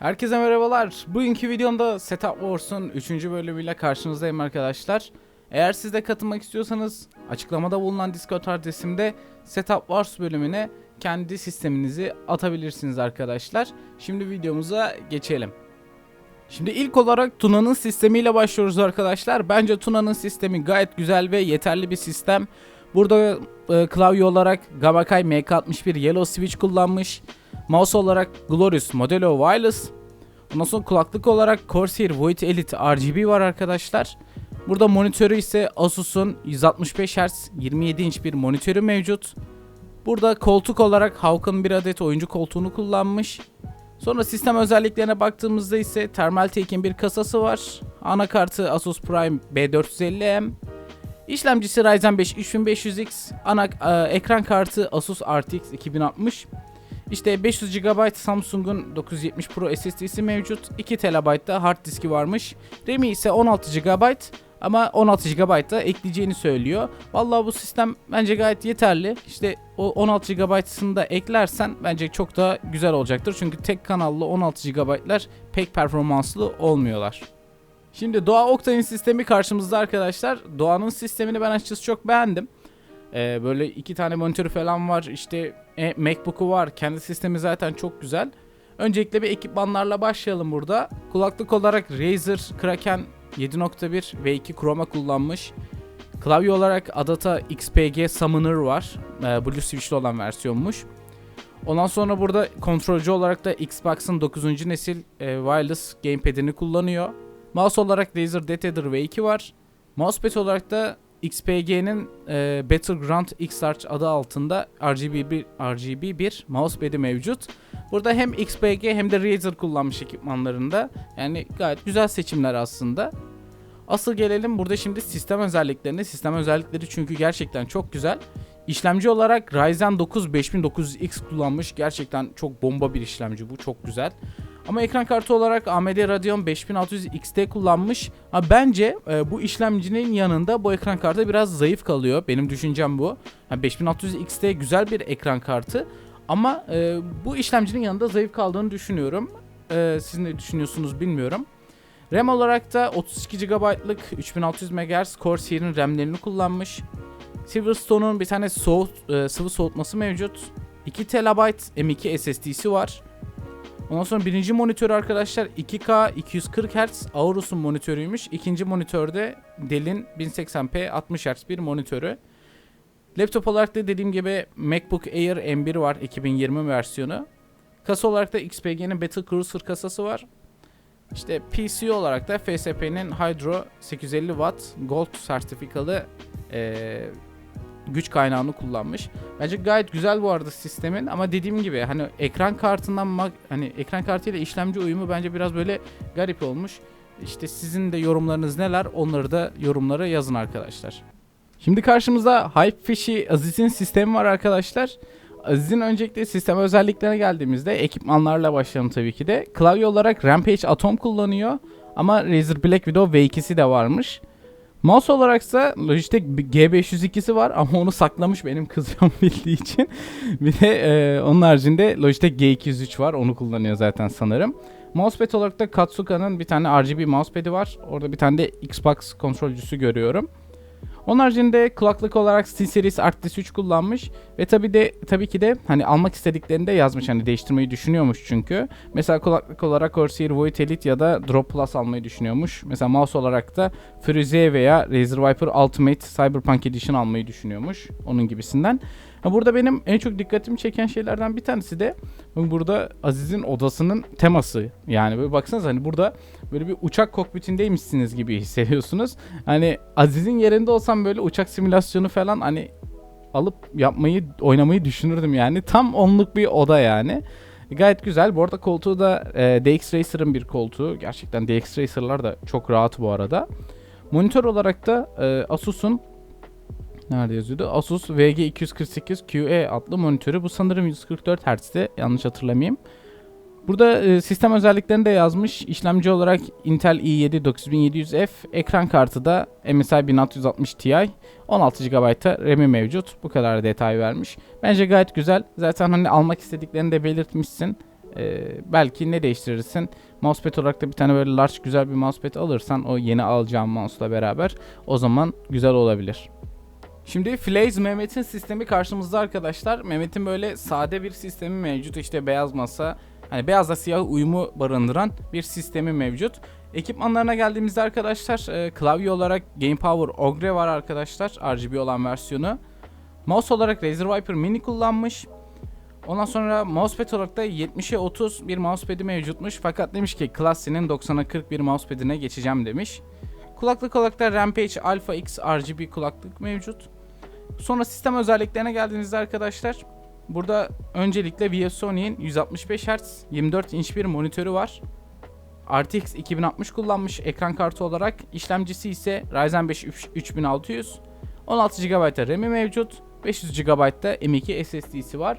Herkese merhabalar. Bugünkü videomda Setup Wars'un 3. bölümüyle karşınızdayım arkadaşlar. Eğer siz de katılmak istiyorsanız açıklamada bulunan Discord adresimde Setup Wars bölümüne kendi sisteminizi atabilirsiniz arkadaşlar. Şimdi videomuza geçelim. Şimdi ilk olarak Tuna'nın sistemiyle başlıyoruz arkadaşlar. Bence Tuna'nın sistemi gayet güzel ve yeterli bir sistem. Burada e, klavye olarak Gamakai MK61 Yellow Switch kullanmış. Mouse olarak Glorious Modelo Wireless. Ondan sonra kulaklık olarak Corsair Void Elite RGB var arkadaşlar. Burada monitörü ise Asus'un 165 Hz 27 inç bir monitörü mevcut. Burada koltuk olarak Hawk'ın bir adet oyuncu koltuğunu kullanmış. Sonra sistem özelliklerine baktığımızda ise Thermaltake'in bir kasası var. Anakartı Asus Prime B450M. İşlemcisi Ryzen 5 3500X. Ana e, ekran kartı Asus RTX 2060. İşte 500 GB Samsung'un 970 Pro SSD'si mevcut. 2 TB da hard diski varmış. RAM'i ise 16 GB ama 16 GB da ekleyeceğini söylüyor. Vallahi bu sistem bence gayet yeterli. İşte o 16 GB'sını da eklersen bence çok daha güzel olacaktır. Çünkü tek kanallı 16 GB'lar pek performanslı olmuyorlar. Şimdi Doğa Octane sistemi karşımızda arkadaşlar. Doğanın sistemini ben açıkçası çok beğendim. Ee, böyle iki tane monitörü falan var. İşte e, MacBook'u var. Kendi sistemi zaten çok güzel. Öncelikle bir ekipmanlarla başlayalım burada. Kulaklık olarak Razer Kraken 7.1 V2 Chroma kullanmış. Klavye olarak Adata XPG Summoner var. Ee, Blue Switch'li olan versiyonmuş. Ondan sonra burada kontrolcü olarak da Xbox'ın 9. nesil e, wireless gamepad'ini kullanıyor. Mouse olarak Razer DTEDR V2 var. Mousepad olarak da XPG'nin e, Battleground X-Large adı altında RGB bir, RGB bir mousepad'i mevcut. Burada hem XPG hem de Razer kullanmış ekipmanlarında. Yani gayet güzel seçimler aslında. Asıl gelelim burada şimdi sistem özelliklerine. Sistem özellikleri çünkü gerçekten çok güzel. İşlemci olarak Ryzen 9 5900X kullanmış. Gerçekten çok bomba bir işlemci bu. Çok güzel. Ama ekran kartı olarak AMD Radeon 5600 XT kullanmış. Ha, bence e, bu işlemcinin yanında bu ekran kartı biraz zayıf kalıyor. Benim düşüncem bu. Ha, 5600 XT güzel bir ekran kartı. Ama e, bu işlemcinin yanında zayıf kaldığını düşünüyorum. E, siz ne düşünüyorsunuz bilmiyorum. RAM olarak da 32 GB'lık 3600 MHz Corsair'in RAM'lerini kullanmış. Silverstone'un bir tane soğut, e, sıvı soğutması mevcut. 2 TB M2 SSD'si var. Ondan sonra birinci monitör arkadaşlar 2K 240 Hz Aorus'un monitörüymüş. İkinci monitörde Dell'in 1080p 60 Hz bir monitörü. Laptop olarak da dediğim gibi MacBook Air M1 var 2020 versiyonu. Kasa olarak da XPG'nin Battle Cruiser kasası var. İşte PC olarak da FSP'nin Hydro 850 Watt Gold sertifikalı eee, güç kaynağını kullanmış. Bence gayet güzel bu arada sistemin ama dediğim gibi hani ekran kartından hani ekran kartıyla işlemci uyumu bence biraz böyle garip olmuş. İşte sizin de yorumlarınız neler onları da yorumlara yazın arkadaşlar. Şimdi karşımızda Hypefish'i Aziz'in sistemi var arkadaşlar. Aziz'in öncelikle sistem özelliklerine geldiğimizde ekipmanlarla başlayalım tabii ki de. Klavye olarak Rampage Atom kullanıyor ama Razer Black Widow V2'si de varmış. Mouse olaraksa Logitech G502'si var ama onu saklamış benim kızım bildiği için. bir de e, onun haricinde Logitech G203 var onu kullanıyor zaten sanırım. Mousepad olarak da Katsuka'nın bir tane RGB mousepad'i var. Orada bir tane de Xbox kontrolcüsü görüyorum. Onun haricinde kulaklık olarak SteelSeries Arctis 3 kullanmış ve tabi de tabii ki de hani almak istediklerinde yazmış hani değiştirmeyi düşünüyormuş çünkü. Mesela kulaklık olarak Corsair Void Elite ya da Drop Plus almayı düşünüyormuş. Mesela mouse olarak da Fruzia veya Razer Viper Ultimate Cyberpunk Edition almayı düşünüyormuş. Onun gibisinden. Burada benim en çok dikkatimi çeken şeylerden bir tanesi de burada Aziz'in odasının teması. Yani böyle baksanız hani burada böyle bir uçak kokpitindeymişsiniz gibi hissediyorsunuz. Hani Aziz'in yerinde olsam böyle uçak simülasyonu falan hani alıp yapmayı oynamayı düşünürdüm yani. Tam onluk bir oda yani. Gayet güzel. Bu arada koltuğu da e, DX Racer'ın bir koltuğu. Gerçekten DX Racer'lar da çok rahat bu arada. Monitör olarak da e, Asus'un Nerede yazıyordu? Asus VG248 QE adlı monitörü. Bu sanırım 144 Hz'de yanlış hatırlamayayım. Burada e, sistem özelliklerini de yazmış. İşlemci olarak Intel i7 9700F, ekran kartı da MSI 1660 Ti, 16 GB RAM'i mevcut. Bu kadar detay vermiş. Bence gayet güzel. Zaten hani almak istediklerini de belirtmişsin. Ee, belki ne değiştirirsin? Mousepad olarak da bir tane böyle large güzel bir mousepad alırsan o yeni alacağım mouse'la beraber o zaman güzel olabilir. Şimdi Flaze Mehmet'in sistemi karşımızda arkadaşlar. Mehmet'in böyle sade bir sistemi mevcut. İşte beyaz masa, hani beyazla siyah uyumu barındıran bir sistemi mevcut. Ekipmanlarına geldiğimizde arkadaşlar e, klavye olarak Game Power Ogre var arkadaşlar. RGB olan versiyonu. Mouse olarak Razer Viper Mini kullanmış. Ondan sonra mousepad olarak da 70'e 30 bir mousepad'i mevcutmuş. Fakat demiş ki Classic'nin 90'a 40 bir mousepad'ine geçeceğim demiş. Kulaklık olarak da Rampage Alpha X RGB kulaklık mevcut. Sonra sistem özelliklerine geldiğinizde arkadaşlar burada öncelikle VSony'nin 165 Hz 24 inç bir monitörü var. RTX 2060 kullanmış ekran kartı olarak. işlemcisi ise Ryzen 5 üç- 3600. 16 GB RAM'i mevcut. 500 GB da M2 SSD'si var.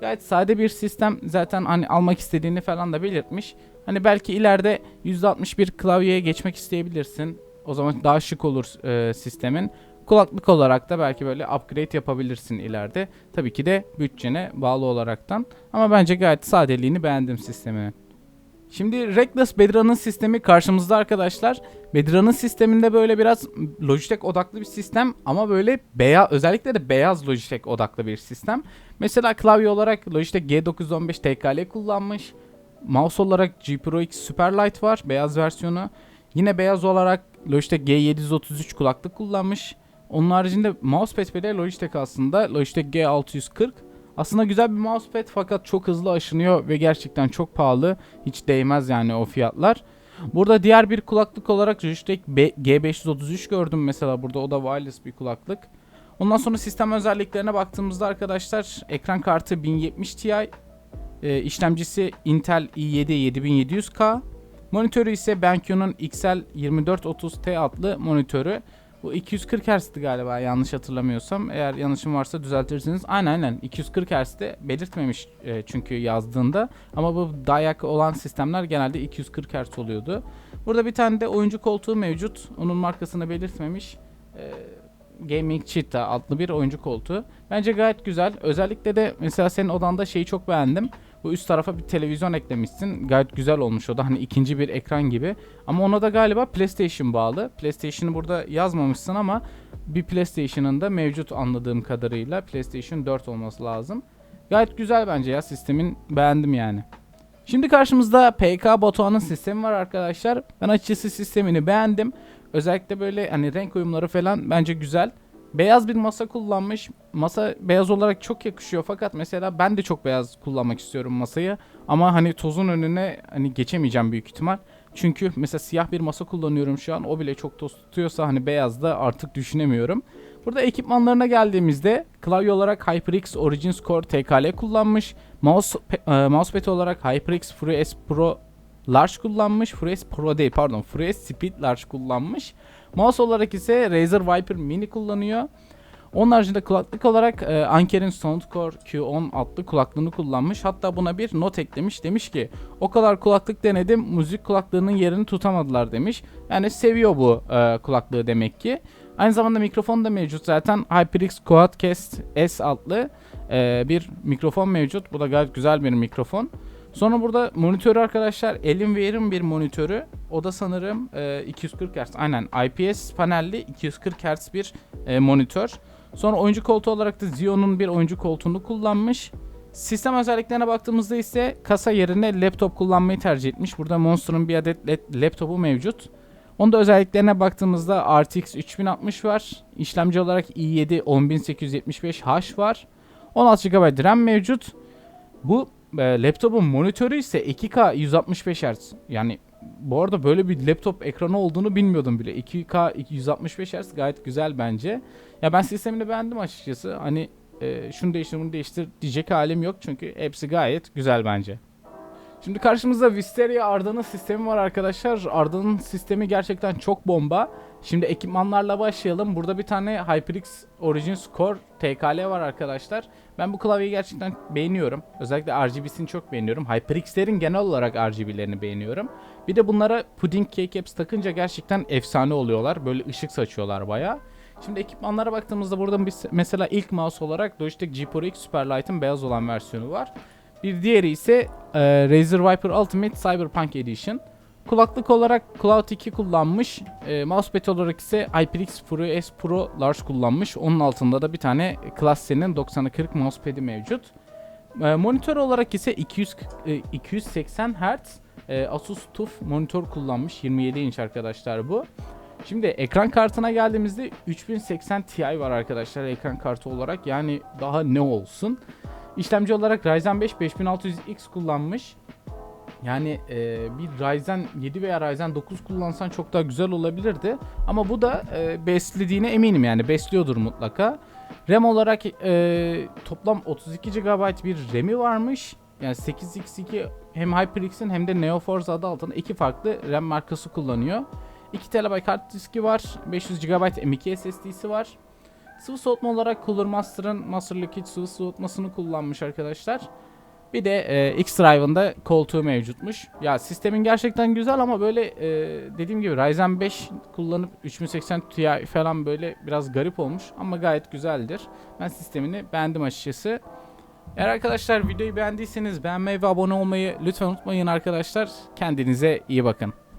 Gayet sade bir sistem. Zaten hani almak istediğini falan da belirtmiş. Hani belki ileride %61 klavyeye geçmek isteyebilirsin. O zaman daha şık olur e, sistemin. Kulaklık olarak da belki böyle upgrade yapabilirsin ileride. Tabii ki de bütçene bağlı olaraktan. Ama bence gayet sadeliğini beğendim sisteminin. Şimdi Reckless Bedra'nın sistemi karşımızda arkadaşlar. Bedra'nın sisteminde böyle biraz Logitech odaklı bir sistem ama böyle beyaz özellikle de beyaz Logitech odaklı bir sistem. Mesela klavye olarak Logitech G915 TKL kullanmış. Mouse olarak G Pro X Superlight var beyaz versiyonu. Yine beyaz olarak Logitech G733 kulaklık kullanmış. Onun haricinde mousepad bile Logitech aslında. Logitech G640. Aslında güzel bir mousepad fakat çok hızlı aşınıyor ve gerçekten çok pahalı. Hiç değmez yani o fiyatlar. Burada diğer bir kulaklık olarak Logitech B- G533 gördüm mesela burada o da wireless bir kulaklık. Ondan sonra sistem özelliklerine baktığımızda arkadaşlar ekran kartı 1070 Ti, e, işlemcisi Intel i7 7700K, monitörü ise BenQ'nun XL2430T adlı monitörü. Bu 240 Hz'ti galiba yanlış hatırlamıyorsam. Eğer yanlışım varsa düzeltirsiniz. Aynen aynen 240 Hz'te belirtmemiş e, çünkü yazdığında. Ama bu dayak olan sistemler genelde 240 Hz oluyordu. Burada bir tane de oyuncu koltuğu mevcut. Onun markasını belirtmemiş. E, Gaming Cheetah adlı bir oyuncu koltuğu. Bence gayet güzel. Özellikle de mesela senin odanda şeyi çok beğendim. Bu üst tarafa bir televizyon eklemişsin. Gayet güzel olmuş o da hani ikinci bir ekran gibi. Ama ona da galiba PlayStation bağlı. PlayStation'ı burada yazmamışsın ama bir PlayStation'ın da mevcut anladığım kadarıyla PlayStation 4 olması lazım. Gayet güzel bence ya sistemin beğendim yani. Şimdi karşımızda PK Batuhan'ın sistemi var arkadaşlar. Ben açıkçası sistemini beğendim. Özellikle böyle hani renk uyumları falan bence güzel. Beyaz bir masa kullanmış. Masa beyaz olarak çok yakışıyor fakat mesela ben de çok beyaz kullanmak istiyorum masayı. Ama hani tozun önüne hani geçemeyeceğim büyük ihtimal. Çünkü mesela siyah bir masa kullanıyorum şu an. O bile çok toz tutuyorsa hani beyaz da artık düşünemiyorum. Burada ekipmanlarına geldiğimizde klavye olarak HyperX Origins Core TKL kullanmış. Mouse, e, mousepad olarak HyperX FreeS Pro Large kullanmış. FreeS Pro değil pardon. FreeS Speed Large kullanmış. Mouse olarak ise Razer Viper Mini kullanıyor. Onun haricinde kulaklık olarak e, Anker'in Soundcore Q10 adlı kulaklığını kullanmış. Hatta buna bir not eklemiş. Demiş ki o kadar kulaklık denedim müzik kulaklığının yerini tutamadılar demiş. Yani seviyor bu e, kulaklığı demek ki. Aynı zamanda mikrofon da mevcut zaten. HyperX Quadcast S adlı e, bir mikrofon mevcut. Bu da gayet güzel bir mikrofon. Sonra burada monitörü arkadaşlar Alienware'ın bir monitörü. O da sanırım e, 240 Hz. Aynen IPS panelli 240 Hz bir e, monitör. Sonra oyuncu koltuğu olarak da Xeon'un bir oyuncu koltuğunu kullanmış. Sistem özelliklerine baktığımızda ise kasa yerine laptop kullanmayı tercih etmiş. Burada Monster'ın bir adet laptopu mevcut. Onda özelliklerine baktığımızda RTX 3060 var. İşlemci olarak i7 10875H var. 16 GB RAM mevcut. Bu e, laptopun monitörü ise 2K 165 Hz. Yani bu arada böyle bir laptop ekranı olduğunu bilmiyordum bile. 2K 165 Hz gayet güzel bence. Ya ben sistemini beğendim açıkçası. Hani e, şunu değiştir bunu değiştir diyecek halim yok çünkü hepsi gayet güzel bence. Şimdi karşımızda Visteria Arda'nın sistemi var arkadaşlar. Arda'nın sistemi gerçekten çok bomba. Şimdi ekipmanlarla başlayalım. Burada bir tane HyperX Origins Core TKL var arkadaşlar. Ben bu klavyeyi gerçekten beğeniyorum. Özellikle RGB'sini çok beğeniyorum. HyperX'lerin genel olarak RGB'lerini beğeniyorum. Bir de bunlara Pudding Keycaps takınca gerçekten efsane oluyorlar. Böyle ışık saçıyorlar baya. Şimdi ekipmanlara baktığımızda burada mesela ilk mouse olarak Logitech G Pro X Superlight'ın beyaz olan versiyonu var. Bir diğeri ise e, Razer Viper Ultimate Cyberpunk Edition. Kulaklık olarak Cloud 2 kullanmış. E, mousepad olarak ise HyperX Pro S Pro Large kullanmış. Onun altında da bir tane Class Se'nin 90'a 40 mousepad'i mevcut. E, monitör olarak ise 200 e, 280 Hz e, Asus TUF monitör kullanmış. 27 inç arkadaşlar bu. Şimdi ekran kartına geldiğimizde 3080 Ti var arkadaşlar ekran kartı olarak. Yani daha ne olsun. İşlemci olarak Ryzen 5 5600X kullanmış. Yani e, bir Ryzen 7 veya Ryzen 9 kullansan çok daha güzel olabilirdi. Ama bu da e, beslediğine eminim yani besliyordur mutlaka. RAM olarak e, toplam 32 GB bir RAM'i varmış. Yani 8x2 hem HyperX'in hem de NeoForce adı altında iki farklı RAM markası kullanıyor. 2 TB kart diski var. 500 GB M.2 SSD'si var. Sıvı soğutma olarak Cooler Master'ın Master Liquid sıvı soğutmasını kullanmış arkadaşlar. Bir de e, X-Drive'ın da koltuğu mevcutmuş. Ya sistemin gerçekten güzel ama böyle e, dediğim gibi Ryzen 5 kullanıp 3080 Ti falan böyle biraz garip olmuş ama gayet güzeldir. Ben sistemini beğendim açıkçası. Eğer arkadaşlar videoyu beğendiyseniz beğenmeyi ve abone olmayı lütfen unutmayın arkadaşlar. Kendinize iyi bakın.